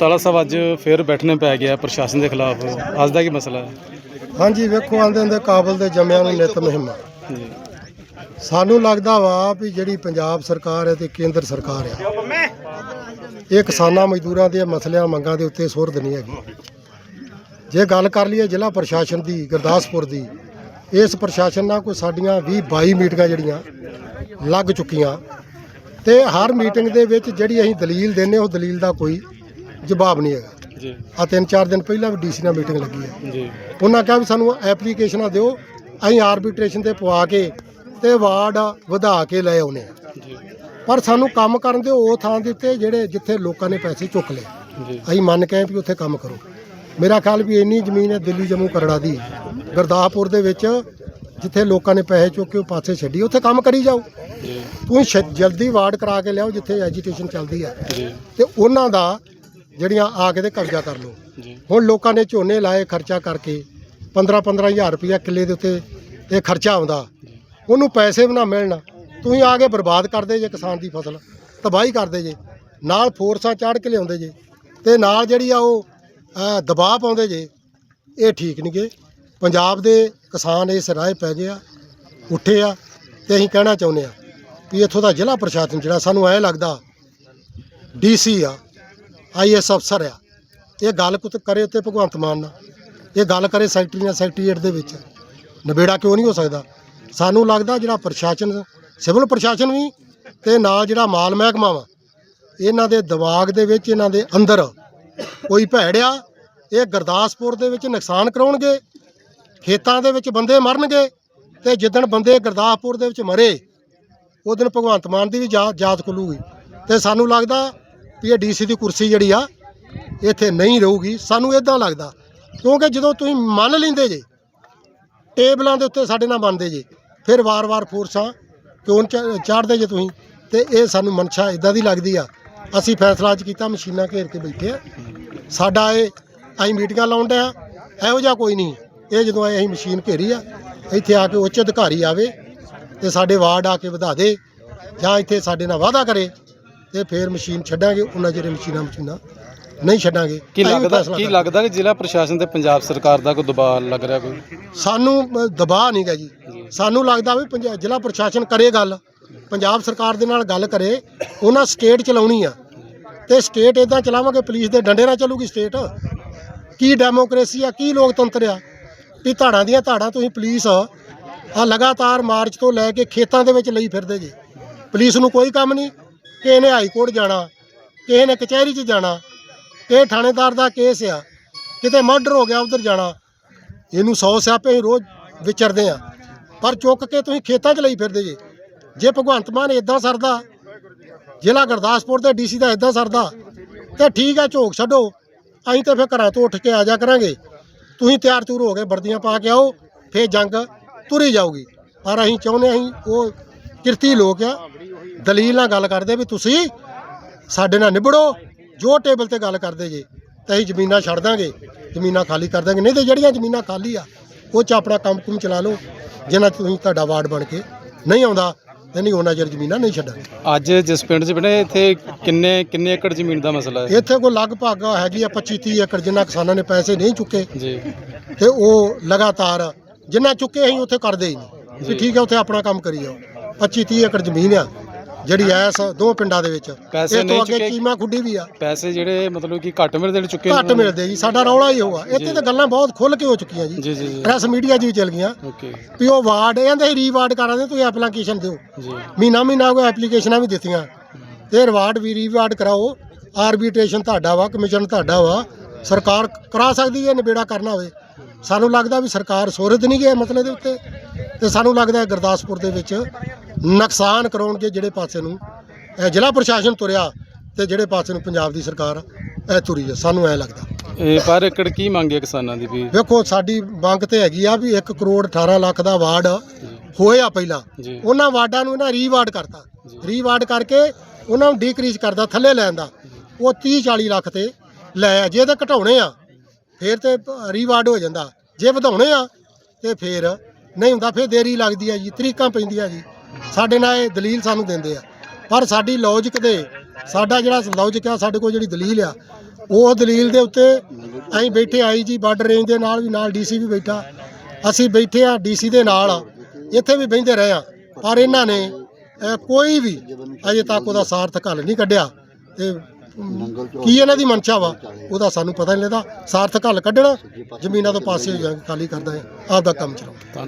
ਬਾਲਾ ਸਾਹਿਬ ਅੱਜ ਫਿਰ ਬੈਠਣੇ ਪੈ ਗਿਆ ਪ੍ਰਸ਼ਾਸਨ ਦੇ ਖਿਲਾਫ। ਅੱਜ ਦਾ ਕੀ ਮਸਲਾ ਹੈ? ਹਾਂਜੀ ਵੇਖੋ ਆਂਦੇ ਹੁੰਦੇ ਕਾਬਲ ਦੇ ਜੰਮਿਆਂ ਨੂੰ ਨਿਤ ਮਹਿਮਾ। ਜੀ। ਸਾਨੂੰ ਲੱਗਦਾ ਵਾ ਵੀ ਜਿਹੜੀ ਪੰਜਾਬ ਸਰਕਾਰ ਹੈ ਤੇ ਕੇਂਦਰ ਸਰਕਾਰ ਆ ਇਹ ਕਿਸਾਨਾਂ ਮਜ਼ਦੂਰਾਂ ਦੇ ਮਸਲਿਆਂ ਮੰਗਾਂ ਦੇ ਉੱਤੇ ਸੁਰਦ ਨਹੀਂ ਹੈਗੀ। ਜੇ ਗੱਲ ਕਰ ਲਈਏ ਜ਼ਿਲ੍ਹਾ ਪ੍ਰਸ਼ਾਸਨ ਦੀ ਗੁਰਦਾਸਪੁਰ ਦੀ ਇਸ ਪ੍ਰਸ਼ਾਸਨ ਨਾਲ ਕੋਈ ਸਾਡੀਆਂ 20 22 ਮੀਟਿੰਗਾਂ ਜਿਹੜੀਆਂ ਲੱਗ ਚੁੱਕੀਆਂ ਤੇ ਹਰ ਮੀਟਿੰਗ ਦੇ ਵਿੱਚ ਜਿਹੜੀ ਅਸੀਂ ਦਲੀਲ ਦਿੰਨੇ ਉਹ ਦਲੀਲ ਦਾ ਕੋਈ ਜਵਾਬ ਨਹੀਂ ਹੈਗਾ। ਜੀ। ਆ ਤਿੰਨ ਚਾਰ ਦਿਨ ਪਹਿਲਾਂ ਵੀ ਡੀਸੀ ਨਾਲ ਮੀਟਿੰਗ ਲੱਗੀ ਹੈ। ਜੀ। ਉਹਨਾਂ ਕਿਹਾ ਵੀ ਸਾਨੂੰ ਐਪਲੀਕੇਸ਼ਨਾਂ ਦਿਓ ਅਸੀਂ ਆਰਬਿਟ੍ਰੇਸ਼ਨ ਤੇ ਪਵਾ ਕੇ ਤੇ ਵਾਰਡ ਵਧਾ ਕੇ ਲੈ ਆਉਨੇ ਆ ਜੀ। ਪਰ ਸਾਨੂੰ ਕੰਮ ਕਰਨ ਦੇ ਉਹ ਥਾਂ ਦੇ ਉੱਤੇ ਜਿਹੜੇ ਜਿੱਥੇ ਲੋਕਾਂ ਨੇ ਪੈਸੇ ਚੁੱਕ ਲਏ। ਜੀ। ਅਸੀਂ ਮੰਨ ਕੇ ਆਏ ਵੀ ਉੱਥੇ ਕੰਮ ਕਰੋ। ਮੇਰਾ ਖਿਆਲ ਵੀ ਇੰਨੀ ਜ਼ਮੀਨ ਹੈ ਦਿੱਲੀ ਜੰਮੂ ਕਰੜਾ ਦੀ। ਗੁਰਦਾਸਪੁਰ ਦੇ ਵਿੱਚ ਜਿੱਥੇ ਲੋਕਾਂ ਨੇ ਪੈਸੇ ਚੁੱਕ ਕੇ ਉਹ ਪਾਸੇ ਛੱਡੀ ਉੱਥੇ ਕੰਮ ਕਰੀ ਜਾਓ। ਜੀ। ਤੂੰ ਛ- ਜਲਦੀ ਵਾਰਡ ਕਰਾ ਕੇ ਲਿਆਓ ਜਿੱਥੇ ਐਜੀਟੇਸ਼ਨ ਚੱਲਦੀ ਜੀ। ਤੇ ਉਹਨਾਂ ਦਾ ਜਿਹੜੀਆਂ ਆ ਕੇ ਤੇ ਕਬਜ਼ਾ ਕਰ ਜੀ। ਹੁਣ ਲੋਕਾਂ ਨੇ ਝੋਨੇ ਲਾਏ ਖਰਚਾ ਕਰਕੇ 15 15000 ਰੁਪਇਆ ਕਿੱਲੇ ਦੇ ਉੱਤੇ ਇਹ ਖਰਚਾ ਆਉਂਦਾ। ਉਹਨੂੰ ਪੈਸੇ ਵੀ ਨਾ ਮਿਲਣ। ਤੁਸੀਂ ਆ ਕੇ ਬਰਬਾਦ ਕਰਦੇ ਜੇ ਕਿਸਾਨ ਦੀ ਫਸਲ ਤਬਾਹੀ ਕਰਦੇ ਜੇ। ਨਾਲ ਫੋਰਸਾਂ ਚਾੜ ਕੇ ਲਿਆਉਂਦੇ ਜੇ। ਤੇ ਨਾਲ ਜਿਹੜੀ ਆ ਉਹ ਦਬਾਅ ਪਾਉਂਦੇ ਜੇ। ਇਹ ਠੀਕ ਨਹੀਂ ਗੇ। ਪੰਜਾਬ ਦੇ ਕਿਸਾਨ ਇਸ ਰਾਹ ਪੈ ਗਏ ਆ ਉੱਠੇ ਆ ਤੇ ਅਸੀਂ ਕਹਿਣਾ ਚਾਹੁੰਦੇ ਆ ਵੀ ਇੱਥੋਂ ਦਾ ਜ਼ਿਲ੍ਹਾ ਪ੍ਰਸ਼ਾਸਨ ਜਿਹੜਾ ਸਾਨੂੰ ਐ ਲੱਗਦਾ ਡੀਸੀ ਆ ਆਈਐਸ ਅਫਸਰ ਆ। ਇਹ ਗੱਲ ਕੁਤ ਕਰੇ ਉੱਤੇ ਭਗਵੰਤ ਮਾਨ ਨਾਲ। ਇਹ ਗੱਲ ਕਰੇ ਸੈਕਟਰੀ ਨਾਲ ਸੈਕਟਰੀਏਟ ਦੇ ਵਿੱਚ। ਨਿਬੇੜਾ ਕਿਉਂ ਨਹੀਂ ਹੋ ਸਕਦਾ? ਸਾਨੂੰ ਲੱਗਦਾ ਜਿਹੜਾ ਪ੍ਰਸ਼ਾਸਨ, ਸਿਵਲ ਪ੍ਰਸ਼ਾਸਨ ਵੀ ਤੇ ਨਾਲ ਜਿਹੜਾ ਮਾਲ ਮਹਿਕਮਾ ਵਾ, ਇਹਨਾਂ ਦੇ ਦਿਮਾਗ ਦੇ ਵਿੱਚ, ਇਹਨਾਂ ਦੇ ਅੰਦਰ ਕੋਈ ਭੈੜਿਆ ਇਹ ਗੁਰਦਾਸਪੁਰ ਦੇ ਵਿੱਚ ਨੁਕਸਾਨ ਕਰਾਉਣਗੇ, ਖੇਤਾਂ ਦੇ ਵਿੱਚ ਬੰਦੇ ਮਰਨਗੇ ਤੇ ਜਿੱਦਣ ਬੰਦੇ ਗੁਰਦਾਸਪੁਰ ਦੇ ਵਿੱਚ ਮਰੇ ਉਹ ਦਿਨ ਭਗਵੰਤ ਮਾਨ ਦੀ ਵੀ ਜਾ- ਜਾਤ ਖੁੱਲੂਗੀ। ਤੇ ਸਾਨੂੰ ਲੱਗਦਾ ਵੀ ਇਹ ਡੀਸੀ ਦੀ ਕੁਰਸੀ ਜਿਹੜੀ ਆ, ਇੱਥੇ ਨਹੀਂ ਰਹੂਗੀ। ਸਾਨੂੰ ਇਦਾਂ ਲੱਗਦਾ, ਕਿਉਂਕਿ ਜਦੋਂ ਤੁਸੀਂ ਮੰਨ ਲੈਂਦੇ ਜੇ, ਟੇਬਲਾਂ ਦੇ ਉੱਤੇ ਸਾਡੇ ਨਾਲ ਬਣਦੇ ਜੇ, ਫਿਰ ਵਾਰ-ਵਾਰ ਫੋਰਸਾਂ ਕਿਉਂ ਚ- ਚਾੜਦੇ ਜੇ ਤੁਸੀਂ, ਤੇ ਇਹ ਸਾਨੂੰ ਮਨਸ਼ਾ ਇਦਾਂ ਦੀ ਲੱਗਦੀ ਆ। ਅਸੀਂ ਫੈਸਲਾ ਅੱਜ ਕੀਤਾ, ਮਸ਼ੀਨਾਂ ਘੇਰ ਕੇ ਬੈਠੇ ਆ। ਸਾਡਾ ਇਹ, ਅਸੀਂ ਮੀਟਿੰਗਾਂ ਲਾਉਣ ਡਿਆ, ਇਹੋ ਜਿਹਾ ਕੋਈ ਨਹੀਂ। ਇਹ ਜਦੋਂ ਅਸੀਂ ਮਸ਼ੀਨ ਘੇਰੀ ਆ, ਇੱਥੇ ਆ ਕੇ ਉੱਚ ਅਧਿਕਾਰੀ ਆਵੇ, ਤੇ ਸਾਡੇ ਵਾਰਡ ਆ ਕੇ ਵਧਾ ਦੇ, ਜਾਂ ਇੱਥੇ ਸਾਡੇ ਨਾਲ ਵਾਅਦਾ ਕਰੇ ਤੇ ਫਿਰ ਮਸ਼ੀਨ ਛੱਡਾਂਗੇ ਉਹਨਾਂ ਜਿਹੜੇ ਮਸ਼ੀਨਾਂ ਮਸ਼ੀਨਾਂ ਨਹੀਂ ਛੱਡਾਂਗੇ ਕੀ ਅਸੀਂ ਲੱਗਦਾ ਫੈਸਲਾ ਕੀ ਕਰਾਂਗੇ। ਲੱਗਦਾ ਕਿ ਜ਼ਿਲ੍ਹਾ ਪ੍ਰਸ਼ਾਸਨ ਤੇ ਪੰਜਾਬ ਸਰਕਾਰ ਦਾ ਕੋਈ ਦਬਾਅ ਲੱਗ ਰਿਹਾ ਕੋਈ? ਸਾਨੂੰ ਦਬਾਅ ਨਹੀਂਗਾ ਜੀ। ਸਾਨੂੰ ਲੱਗਦਾ ਵੀ ਪੰਜ- ਜ਼ਿਲ੍ਹਾ ਪ੍ਰਸ਼ਾਸਨ ਕਰੇ ਗੱਲ ਪੰਜਾਬ ਸਰਕਾਰ ਦੇ ਨਾਲ ਗੱਲ ਕਰੇ ਉਹਨਾਂ ਸਟੇਟ ਚਲਾਉਣੀ ਆ। ਤੇ ਸਟੇਟ ਇਦਾਂ ਚਲਾਵਾਂਗੇ ਪੁਲਿਸ ਦੇ ਡੰਡੇ ਨਾਲ ਚੱਲੂਗੀ ਸਟੇਟ। ਕੀ ਡੈਮੋਕ੍ਰੇਸੀ ਆ ਕੀ ਲੋਕਤੰਤਰ ਆ? ਵੀ ਧਾੜਾਂ ਦੀਆਂ ਧਾੜਾਂ ਤੁਸੀਂ ਪੁਲਿਸ ਆ ਲਗਾਤਾਰ ਮਾਰਚ ਤੋਂ ਲੈ ਕੇ ਖੇਤਾਂ ਦੇ ਵਿੱਚ ਲਈ ਫਿਰਦੇ ਜੀ। ਪੁਲਿਸ ਨੂੰ ਕੋਈ ਕੰਮ ਨਹੀਂ ਕਿਸੇ ਨੇ ਹਾਈ ਕੋਰਟ ਜਾਣਾ, ਕਿਸੇ ਨੇ ਕਚਹਿਰੀ 'ਚ ਜਾਣਾ, ਕਿਸੇ ਥਾਣੇਦਾਰ ਦਾ ਕੇਸ ਆ, ਕਿਤੇ ਮਰਡਰ ਹੋ ਗਿਆ ਉਧਰ ਜਾਣਾ, ਇਹਨੂੰ ਸੌ ਸਿਆਪੇ ਅਸੀਂ ਰੋਜ਼ ਵਿਚਰਦੇ ਆ ਪਰ ਚੁੱਕ ਕੇ ਤੁਸੀਂ ਖੇਤਾਂ 'ਚ ਲਈ ਫਿਰਦੇ ਜੇ ਜੇ ਭਗਵੰਤ ਮਾਨ ਇਦਾਂ ਸਰਦਾ, ਜ਼ਿਲ੍ਹਾ ਗੁਰਦਾਸਪੁਰ ਦੇ ਡੀਸੀ ਦਾ ਇਦਾਂ ਸਰਦਾ, ਤੇ ਠੀਕ ਆ, ਝੋਕ ਛੱਡੋ, ਅਸੀਂ ਤਾਂ ਫਿਰ ਘਰਾਂ ਤੋਂ ਉੱਠ ਕੇ ਆ ਜਾ ਕਰਾਂਗੇ। ਤੁਸੀਂ ਤਿਆਰ ਤੂਰ ਹੋ ਕੇ ਵਰਦੀਆਂ ਪਾ ਕੇ ਆਓ, ਫੇਰ ਜੰਗ ਤੁਰੀ ਜਾਊਗੀ। ਪਰ ਅਸੀਂ ਚਾਹੁੰਦੇ ਅਸੀਂ ਉਹ ਕਿਰਤੀ ਲੋਕ ਆ ਦਲੀਲ ਨਾਲ ਗੱਲ ਕਰਦੇ ਵੀ ਤੁਸੀਂ ਸਾਡੇ ਨਾਲ ਨਿਬੜੋ ਜੋ ਟੇਬਲ ਤੇ ਗੱਲ ਕਰਦੇ ਜੇ ਤੇ ਅਸੀਂ ਜ਼ਮੀਨਾਂ ਛੱਡ ਦਾਂਗੇ ਜ਼ਮੀਨਾਂ ਖਾਲੀ ਕਰ ਦਾਂਗੇ। ਨਹੀਂ ਤੇ ਜਿਹੜੀਆਂ ਜ਼ਮੀਨਾਂ ਖਾਲੀ ਆ ਉਹ ਚ ਆਪਣਾ ਕੰਮ ਕੁਮ ਚਲਾ ਲਓ ਜਿਨ੍ਹਾਂ ਤੁਸੀਂ ਤੁਹਾਡਾ ਵਾਰਡ ਬਣ ਕੇ ਨਹੀਂ ਆਉਂਦਾ ਤੇ ਨਹੀਂ ਉਹਨਾਂ ਚਿਰ ਜ਼ਮੀਨਾਂ ਨਹੀਂ ਛੱਡਾਂਗੇ। ਅੱਜ ਜਿਸ ਪਿੰਡ 'ਚ ਬਣੇ ਇੱਥੇ ਕਿੰਨੇ ਕਿੰਨੇ ਏਕੜ ਜ਼ਮੀਨ ਦਾ ਮਸਲਾ ਹੈ? ਇੱਥੇ ਕੋਈ ਲਗਭਗ ਹੈਗੀ ਆ 25 30 ਏਕੜ ਜਿੰਨਾ ਕਿਸਾਨਾਂ ਨੇ ਪੈਸੇ ਨਹੀਂ ਚੁੱਕੇ। ਜੀ। ਤੇ ਉਹ ਲਗਾਤਾਰ ਜਿੰਨਾ ਚੁੱਕੇ ਅਸੀਂ ਉੱਥੇ ਕਰਦੇ ਹੀ ਨਹੀਂ। ਵੀ। ਠੀਕ ਹੈ ਉੱਥੇ ਆਪਣਾ ਕੰਮ ਕਰੀ ਜਾਓ। 25 30 ਏਕੜ ਜ਼ਮੀਨ ਆ ਜਿਹੜੀ ਐਸ ਦੋ ਪਿੰਡਾਂ ਦੇ ਵਿੱਚ। ਪੈਸੇ ਇਹ ਨਹੀਂ ਤੋਂ ਅੱਗੇ ਚੁੱਕੇ। ਚੀਮਾ ਖੁੱਡੀ ਵੀ ਆ। ਪੈਸੇ ਜਿਹੜੇ ਮਤਲਬ ਕਿ ਘੱਟ ਮਿਲਦੇ ਨੇ ਚੁੱਕੇ ਘੱਟ ਮਿਲਦੇ ਜੀ ਸਾਡਾ ਰੌਲਾ ਹੀ ਹੋਆ ਇੱਥੇ ਤਾਂ ਗੱਲਾਂ ਬਹੁਤ ਖੁੱਲ ਕੇ ਹੋ ਚੁੱਕੀਆਂ ਜੀ। ਜੀ ਜੀ ਜੀ। ਪ੍ਰੈਸ ਮੀਡੀਆ 'ਚ ਵੀ ਚੱਲ ਗਈਆਂ। ਓਕੇ। ਵੀ ਉਹ ਵਾਰਡ ਕਹਿੰਦੇ ਰੀਵਾਰਡ ਕਰਾਂਦੇ ਤੁਸੀਂ ਐਪਲੀਕੇਸ਼ਨ ਦਿਓ। ਜੀ। ਮਹੀਨਾ ਮਹੀਨਾ ਕੋਈ ਐਪਲੀਕੇਸ਼ਨਾਂ ਵੀ ਦਿੱਤੀਆਂ। ਤੇ ਰਿਵਾਰਡ ਵੀ ਰੀਵਾਰਡ ਕਰਾਓ। ਆਰਬਿਟ੍ਰੇਸ਼ਨ ਤੁਹਾਡਾ ਵਾ ਕਮਿਸ਼ਨ ਤੁਹਾਡਾ ਵਾ। ਸਰਕਾਰ ਕਰਾ ਸਕਦੀ ਹੈ ਨਿਬੇੜਾ ਕਰਨਾ ਹੋਵੇ। ਸਾਨੂੰ ਲੱਗਦਾ ਵੀ ਸਰਕਾਰ ਸੋਰਦ ਨਹੀਂ ਗਈ ਮਸਲੇ ਦੇ ਉੱਤੇ। ਤੇ ਸਾਨੂੰ ਲੱਗਦਾ ਹੈ ਗੁਰਦਾਸਪੁਰ ਦੇ ਵਿੱਚ ਨੁਕਸਾਨ ਕਰਾਉਣਗੇ ਜਿਹੜੇ ਪਾਸੇ ਨੂੰ ਇਹ ਜ਼ਿਲ੍ਹਾ ਪ੍ਰਸ਼ਾਸਨ ਤੁਰਿਆ ਤੇ ਜਿਹੜੇ ਪਾਸੇ ਨੂੰ ਪੰਜਾਬ ਦੀ ਸਰਕਾਰ ਇਹ ਤੁਰੀ ਹੈ ਸਾਨੂੰ ਐ ਲੱਗਦਾ। ਇਹ ਪਰ ਏਕੜ ਕੀ ਮੰਗੇ ਕਿਸਾਨਾਂ ਦੀ ਵੀ? ਵੇਖੋ ਸਾਡੀ ਮੰਗ ਤੇ ਹੈਗੀ ਆ ਵੀ 1 ਕਰੋੜ 18 ਲੱਖ ਦਾ ਵਾਰਡ ਹੋਇਆ ਪਹਿਲਾਂ। ਜੀ। ਉਹਨਾਂ ਵਾਰਡਾਂ ਨੂੰ ਇਹਨਾਂ ਰੀਵਾਰਡ ਕਰਤਾ। ਰੀਵਾਰਡ ਕਰਕੇ ਉਹਨਾਂ ਨੂੰ ਡੀਕਰੀਜ਼ ਕਰਦਾ ਥੱਲੇ ਲੈਣ ਦਾ। ਉਹ 30 40 ਲੱਖ ਤੇ ਲੈ ਆ। ਜੇ ਤਾਂ ਘਟਾਉਣੇ ਆ ਫੇਰ ਤੇ ਰੀਵਾਰਡ ਹੋ ਜਾਂਦਾ। ਜੇ ਵਧਾਉਣੇ ਆ ਤੇ ਫੇਰ ਨਹੀਂ ਹੁੰਦਾ। ਫੇਰ ਦੇਰੀ ਲੱਗਦੀ ਆ ਜੀ ਤਰੀਕਾਂ ਪੈਂਦੀਆਂ ਜੀ। ਸਾਡੇ ਨਾਲ ਇਹ ਦਲੀਲ ਸਾਨੂੰ ਦਿੰਦੇ ਆ। ਪਰ ਸਾਡੀ ਲੌਜਿਕ ਦੇ, ਸਾਡਾ ਜਿਹੜਾ ਲੌਜਿਕ ਆ, ਸਾਡੇ ਕੋਲ ਜਿਹੜੀ ਦਲੀਲ ਆ, ਉਹ ਦਲੀਲ ਦੇ ਉੱਤੇ ਅਸੀਂ ਬੈਠੇ ਆਈ ਜੀ ਬਾਰਡਰ ਰੇਂਜ ਦੇ ਨਾਲ ਵੀ ਨਾਲ ਡੀਸੀ ਵੀ ਬੈਠਾ। ਅਸੀਂ ਬੈਠੇ ਆ ਡੀਸੀ ਦੇ ਨਾਲ, ਇੱਥੇ ਵੀ ਬਹਿੰਦੇ ਰਹੇ ਆ। ਪਰ ਇਹਨਾਂ ਨੇ ਕੋਈ ਵੀ ਅਜੇ ਤੱਕ ਉਹਦਾ ਸਾਰਥਕ ਹੱਲ ਨਹੀਂ ਕੱਢਿਆ। ਤੇ ਕੀ ਇਹਨਾਂ ਦੀ ਮਨਸ਼ਾ ਵਾ, ਉਹਦਾ ਸਾਨੂੰ ਪਤਾ ਨਹੀਂ ਲੱਗਦਾ। ਸਾਰਥਕ ਹੱਲ ਕੱਢਣਾ, ਜ਼ਮੀਨਾਂ ਤੋਂ ਪਾਸੇ ਹੋ ਜਾਣਗੇ ਖਾਲੀ ਕਰਦਾ ਹੈ। ਆਪਦਾ ਕੰਮ ਚਲਾਓ।